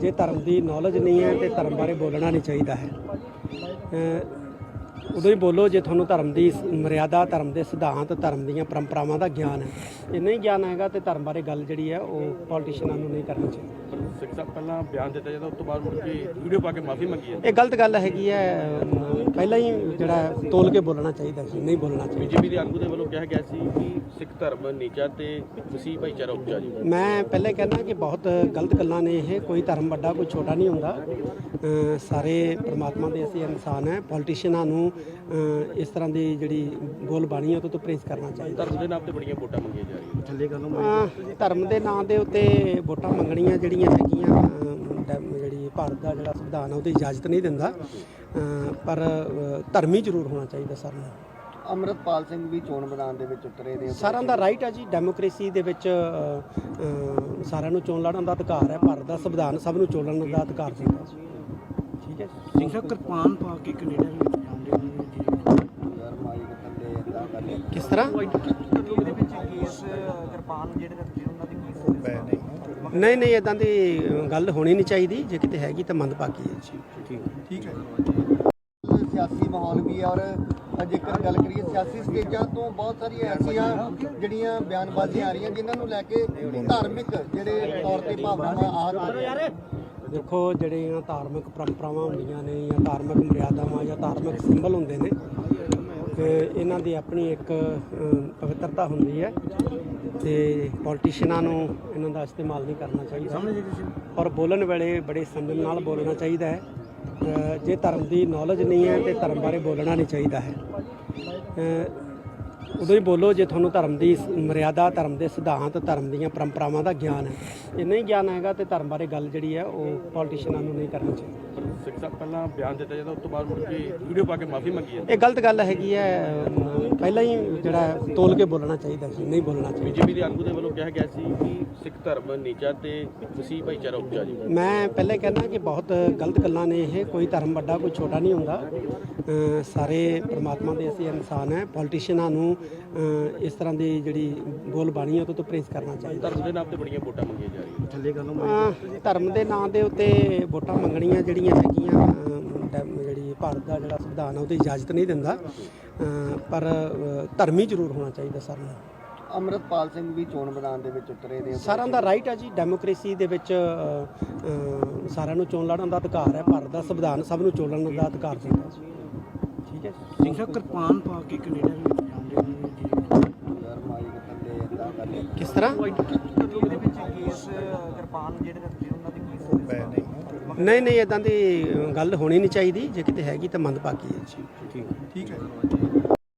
ਜੇ ਧਰਮ ਦੀ ਨੌਲੇਜ ਨਹੀਂ ਹੈ ਤੇ ਧਰਮ ਬਾਰੇ ਬੋਲਣਾ ਨਹੀਂ ਚਾਹੀਦਾ ਹੈ। ਉਦੋਂ ਹੀ ਬੋਲੋ ਜੇ ਤੁਹਾਨੂੰ ਧਰਮ ਦੀ ਮਰਿਆਦਾ ਧਰਮ ਦੇ ਸਿਧਾਂਤ ਧਰਮ ਦੀਆਂ ਪਰੰਪਰਾਵਾਂ ਦਾ ਗਿਆਨ ਹੈ। ਇਹ ਨਹੀਂ ਗਿਆਨ ਹੈਗਾ ਤੇ ਧਰਮ ਬਾਰੇ ਗੱਲ ਜਿਹੜੀ ਹੈ ਉਹ ਪੋਲੀਟੀਸ਼ੀਅਨਾਂ ਨੂੰ ਨਹੀਂ ਕਰਨੀ ਚਾਹੀਦੀ। ਸਿੱਖ ਸਾਹਿਬ ਪਹਿਲਾਂ ਬਿਆਨ ਦਿੱਤਾ ਜਾਂਦਾ ਉਸ ਤੋਂ ਬਾਅਦ ਮੁੜ ਕੇ ਵੀਡੀਓ ਪਾ ਕੇ ਮਾਫੀ ਮੰਗੀ ਹੈ ਇਹ ਗਲਤ ਗੱਲ ਹੈਗੀ ਹੈ ਪਹਿਲਾਂ ਹੀ ਜਿਹੜਾ ਤੋਲ ਕੇ ਬੋਲਣਾ ਚਾਹੀਦਾ ਸੀ ਨਹੀਂ ਬੋਲਣਾ ਚਾਹੀਦਾ। ਬੀਜੇਪੀ ਦੇ ਆਗੂ ਦੇ ਵੱਲੋਂ ਕਿਹਾ ਗਿਆ ਸੀ ਕਿ ਸਿੱਖ ਧਰਮ ਨੀਚਾ ਤੇ ਮਸੀਹ ਭਾਈਚਾਰਾ ਉੱਚਾ ਜੀ। ਮੈਂ ਪਹਿਲੇ ਕਹਿੰਦਾ ਕਿ ਬਹੁਤ ਗਲਤ ਗੱਲਾਂ ਨੇ ਇਹ ਕੋਈ ਧਰਮ ਵੱਡਾ ਕੋਈ ਛੋਟਾ ਨਹੀਂ ਹੁੰਦਾ। ਸਾਰੇ ਪ੍ਰਮਾਤਮਾ ਦੇ ਅਸੀਂ ਇਨਸਾਨ ਹੈ ਪੋਲੀਟੀਸ਼ੀਅਨਾਂ ਨੂੰ ਇਸ ਤਰ੍ਹਾਂ ਦੀ ਜਿਹੜੀ ਬੋਲਬਾਣੀ ਹੈ ਉਹ ਤੋਂ ਪਰਹੇਜ਼ ਕਰਨਾ ਚਾਹੀਦਾ। ਧਰਮ ਦੇ ਨਾਮ ਤੇ ਬੜੀਆਂ ਵੋਟਾਂ ਮੰਗੀਆਂ ਜਾ ਰਹੀਆਂ। ਥੱਲੇ ਗੱਲ ਅ, ਧਰਮ ਦੇ ਨਾਂ ਦੇ ਉੱਤੇ ਵੋਟਾਂ ਮੰਗਣੀਆਂ ਜਿਹੜੀਆਂ ਹੈਗੀਆਂ ਜਿਹੜੀ ਭਾਰਤ ਦਾ ਜਿਹੜਾ ਸੰਵਿਧਾਨ ਹੈ ਉਹਦੀ ਇਜਾਜ਼ਤ ਨਹੀਂ ਦਿੰਦਾ। ਪਰ ਧਰਮੀ ਜ਼ਰੂਰ ਹੋਣਾ ਚਾਹੀਦਾ ਸਾਰਿਆਂ ਨੂੰ। ਅੰਮ੍ਰਿਤਪਾਲ ਸਿੰਘ ਵੀ ਚੋਣ ਮੈਦਾਨ ਦੇ ਵਿੱਚ ਉਤਰੇ ਨੇ। ਸਾਰਿਆਂ ਦਾ ਰਾਈਟ ਹੈ ਜੀ ਡੈਮੋਕ੍ਰੇਸੀ ਦੇ ਵਿੱਚ ਸਾਰਿਆਂ ਨੂੰ ਚੋਣ ਲੜਨ ਦਾ ਅਧਿਕਾਰ ਹੈ ਭਾਰਤ ਦਾ ਸੰਵਿਧਾਨ ਸਭ ਨੂੰ ਚੋਣ ਲੜਨ ਦਾ ਅਧਿਕਾਰ ਦਿੰਦਾ ਠੀਕ ਹੈ ਸਿੰਘ ਸਾਹਿਬ ਕਿਰਪਾਨ ਪਾ ਕੇ ਕੈਨੇਡਾ ਦੇ ਵਿੱਚ ਜਾਂਦੇ ਨੇ ਯਾਰ ਮਾਈਕ ਥੱਲੇ ਏਦਾਂ ਕਰ ਲਿਆ। ਕਿਸ ਤਰ੍ਹਾਂ? ਇਹਦੇ ਵਿੱਚ ਕੇਸ ਕਿਰਪਾਨ ਜਿਹੜੇ ਰੱਖਦੇ ਉਹਨਾਂ ਦੇ ਕੀ ਨਹੀਂ ਨਹੀਂ ਇਦਾਂ ਦੀ ਗੱਲ ਹੋਣੀ ਨਹੀਂ ਚਾਹੀਦੀ। ਜੇ ਕਿਤੇ ਹੈਗੀ ਤਾਂ ਮੰਦਭਾਗੀ ਹੈ ਜੀ। ਠੀਕ ਹੈ। ਸਿਆਸੀ ਮਾਹੌਲ ਵੀ ਹੈ ਔਰ ਜੇਕਰ ਗੱਲ ਕਰੀਏ ਸਿਆਸੀ ਸਟੇਜਾਂ ਤੋਂ ਬਹੁਤ ਸਾਰੀਆਂ ਐਸੀਆਂ ਜਿਹੜੀਆਂ ਬਿਆਨਬਾਜ਼ੀਆਂ ਆ ਰਹੀਆਂ ਜਿਨ੍ਹਾਂ ਨੂੰ ਲੈ ਕੇ ਧਾਰਮਿਕ ਜਿਹੜੇ ਤੌਰ ਤੇ ਭਾਵਨਾਵਾਂ ਹੋ ਰਹੀਆਂ ਦੇਖੋ ਜਿਹੜੀਆਂ ਧਾਰਮਿਕ ਪਰੰਪਰਾਵਾਂ ਹੁੰਦੀਆਂ ਨੇ ਜਾਂ ਧਾਰਮਿਕ ਮਰਿਆਦਾਵਾਂ ਜਾਂ ਧਾਰਮਿਕ ਸਿੰਬਲ ਹੁੰਦੇ ਨੇ ਤੇ ਇਹਨਾਂ ਦੀ ਆਪਣੀ ਇੱਕ ਪਵਿੱਤਰਤਾ ਹੁੰਦੀ ਹੈ ਤੇ ਪੋਲੀਟੀਸ਼ੀਅਨਾਂ ਨੂੰ ਇਹਨਾਂ ਦਾ ਇਸਤੇਮਾਲ ਨਹੀਂ ਕਰਨਾ ਚਾਹੀਦਾ। ਔਰ ਬੋਲਣ ਵੇਲੇ ਬੜੇ ਸੰਜਮ ਨਾਲ ਬੋਲਣਾ ਚਾਹੀਦਾ ਹੈ। ਜੇ ਧਰਮ ਦੀ ਨੌਲੇਜ ਨਹੀਂ ਹੈ ਤੇ ਧਰਮ ਬਾਰੇ ਬੋਲਣਾ ਨਹੀਂ ਚਾਹੀਦਾ ਹੈ। ਉਦੋਂ ਹੀ ਬੋਲੋ ਜੇ ਤੁਹਾਨੂੰ ਧਰਮ ਦੀ ਮਰਿਆਦਾ ਧਰਮ ਦੇ ਸਿਧਾਂਤ ਧਰਮ ਦੀਆਂ ਪਰੰਪਰਾਵਾਂ ਦਾ ਗਿਆਨ ਹੈ। ਇਹ ਨਹੀਂ ਗਿਆਨ ਹੈਗਾ ਤੇ ਧਰਮ ਬਾਰੇ ਗੱਲ ਜਿਹੜੀ ਹੈ ਉਹ ਪੋਲੀਟੀਸ਼ੀਅਨਾਂ ਨੂੰ ਨਹੀਂ ਕਰਨੀ ਚਾਹੀਦੀ। ਸਿੱਖ ਸਾਹਿਬ ਪਹਿਲਾਂ ਬਿਆਨ ਦਿੱਤਾ ਜਾਂਦਾ ਉਸ ਤੋਂ ਬਾਅਦ ਮੁੜ ਕੇ ਵੀਡੀਓ ਪਾ ਕੇ ਮਾਫੀ ਮੰਗੀ ਹੈ ਇਹ ਗਲਤ ਗੱਲ ਹੈਗੀ ਹੈ ਪਹਿਲਾਂ ਹੀ ਜਿਹੜਾ ਤੋਲ ਕੇ ਬੋਲਣਾ ਚਾਹੀਦਾ ਸੀ ਨਹੀਂ ਬੋਲਣਾ ਚਾਹੀਦਾ। ਬੀਜੇਪੀ ਦੇ ਆਗੂ ਦੇ ਵੱਲੋਂ ਕਿਹਾ ਗਿਆ ਸੀ ਕਿ ਸਿੱਖ ਧਰਮ ਨੀਚਾ ਤੇ ਮਸੀਹ ਭਾਈਚਾਰਾ ਉੱਚਾ ਜੀ। ਮੈਂ ਪਹਿਲੇ ਕਹਿੰਦਾ ਕਿ ਬਹੁਤ ਗਲਤ ਗੱਲਾਂ ਨੇ ਇਹ ਕੋਈ ਧਰਮ ਵੱਡਾ ਕੋਈ ਛੋਟਾ ਨਹੀਂ ਹੁੰਦਾ। ਸਾਰੇ ਪ੍ਰਮਾਤਮਾ ਦੇ ਅਸੀਂ ਇਨਸਾਨ ਹੈ ਪੋਲੀਟੀਸ਼ੀਅਨਾਂ ਨੂੰ ਇਸ ਤਰ੍ਹਾਂ ਦੀ ਜਿਹੜੀ ਬੋਲਬਾਣੀ ਹੈ ਉਹ ਤੋਂ ਪਰਹੇਜ਼ ਕਰਨਾ ਚਾਹੀਦਾ। ਧਰਮ ਦੇ ਨਾਮ ਤੇ ਬੜੀਆਂ ਵੋਟਾਂ ਮੰਗੀਆਂ ਜਾ ਰਹੀਆਂ ਥੱਲੇ ਗੱਲ ਧਰਮ ਦੇ ਨਾਂ ਦੇ ਉੱਤੇ ਵੋਟਾਂ ਮੰਗਣੀਆਂ ਜਿਹੜੀਆਂ ਹੈਗੀਆਂ ਜਿਹੜੀ ਭਾਰਤ ਦਾ ਜਿਹੜਾ ਸੰਵਿਧਾਨ ਹੈ ਉਹਦੀ ਇਜਾਜ਼ਤ ਨਹੀਂ ਦਿੰਦਾ। ਪਰ ਧਰਮੀ ਜ਼ਰੂਰ ਹੋਣਾ ਚਾਹੀਦਾ ਸਾਰਿਆਂ ਨੂੰ ਅੰਮ੍ਰਿਤਪਾਲ ਸਿੰਘ ਵੀ ਚੋਣ ਮੈਦਾਨ ਦੇ ਵਿੱਚ ਉਤਰੇ ਨੇ ਸਾਰਿਆਂ ਦਾ ਰਾਈਟ ਹੈ ਜੀ। ਡੈਮੋਕ੍ਰੇਸੀ ਦੇ ਵਿੱਚ ਸਾਰਿਆਂ ਨੂੰ ਚੋਣ ਲੜਨ ਦਾ ਅਧਿਕਾਰ ਹੈ। ਭਾਰਤ ਦਾ ਸੰਵਿਧਾਨ ਸਭ ਨੂੰ ਚੋਣ ਲੜਨ ਦਾ ਅਧਿਕਾਰ ਦਿੰਦਾ ਠੀਕ ਹੈ ਸਿੰਘ ਸਾਹਿਬ ਕਿਰਪਾਨ ਪਾ ਕੇ ਕੈਨੇਡਾ ਵਿੱਚ ਜਾਂਦੇ ਨੇ ਜੀ ਯਾਰ ਮਾਈਕ ਥੱਲੇ ਏਦਾਂ ਕਰ ਲਿਆ ਕਿਸ ਤਰ੍ਹਾਂ? ਇਹਦੇ ਵਿੱਚ ਕੇਸ ਕਿਰਪਾਨ ਜਿਹੜੇ ਰੱਖਦੇ ਉਹਨਾਂ ਦੇ ਕੀ ਨਹੀਂ। ਨਹੀਂ ਇਦਾਂ ਦੀ ਗੱਲ ਹੋਣੀ ਨਹੀਂ ਚਾਹੀਦੀ। ਜੇ ਕਿਤੇ ਹੈਗੀ ਤਾਂ ਮੰਦਭਾਗੀ ਹੈ ਜੀ। ਠੀਕ ਹੈ।